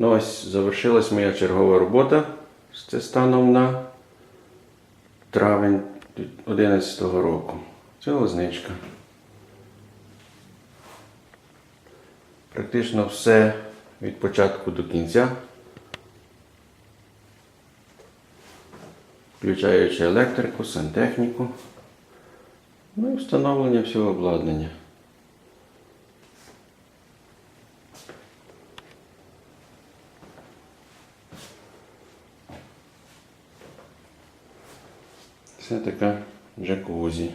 Ну ось завершилась моя чергова робота. Це станом на травень 2011 року. Це лозничка. Практично все від початку до кінця. Включаючи електрику, сантехніку. Ну і встановлення всього обладнання. Це така джакузі.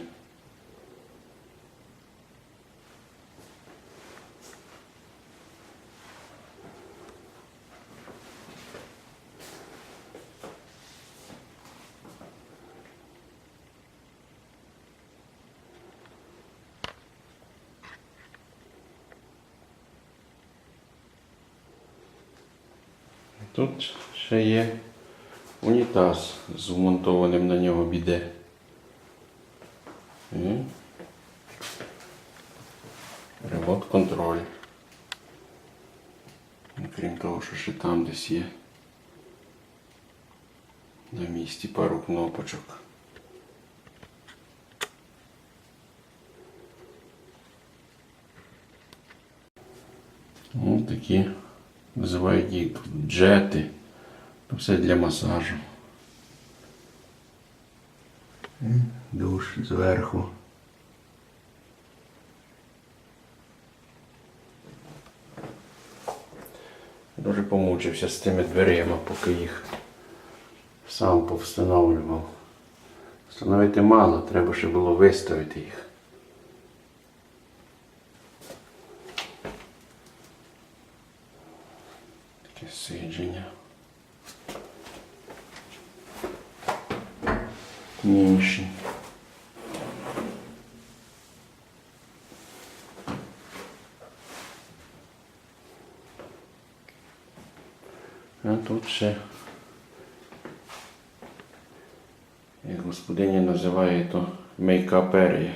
Тут ще є унітаз з вмонтованим на нього біде. І ремонт контроль. Крім того, що ще там десь є на місці пару кнопочок. Ось такі називають їх джети. Це все для масажу. Душ зверху. Дуже помучився з тими дверима, поки їх сам повстановлював. Встановити мало, треба ще було виставити їх. Таке сидження. Ніші. А тут ще, як господиня називає то мейкаперія.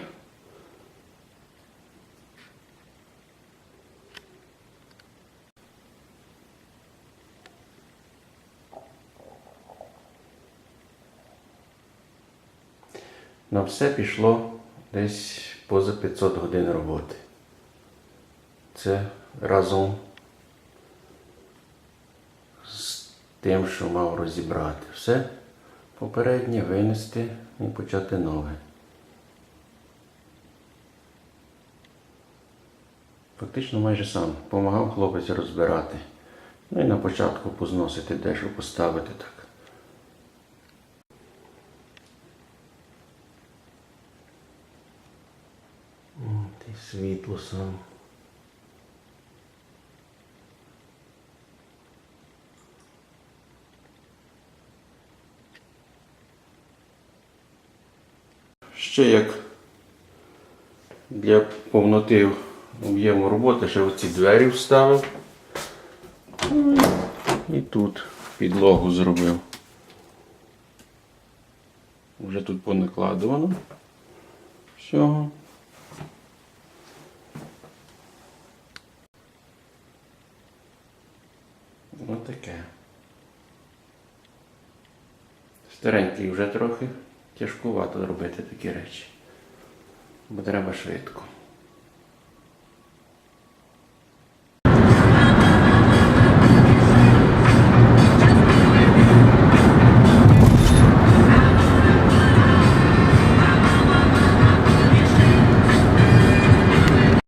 На все пішло десь поза 500 годин роботи. Це разом з тим, що мав розібрати. Все попереднє винести і почати нове. Фактично майже сам допомагав хлопець розбирати. Ну і на початку позносити дещо поставити так. Світло сам. Ще як для повноти об'єму роботи ще оці двері вставив. Ну, І тут підлогу зробив. Вже тут понакладувано всього. Ось таке. Старенький вже трохи тяжкувато робити такі речі. Бо треба швидко.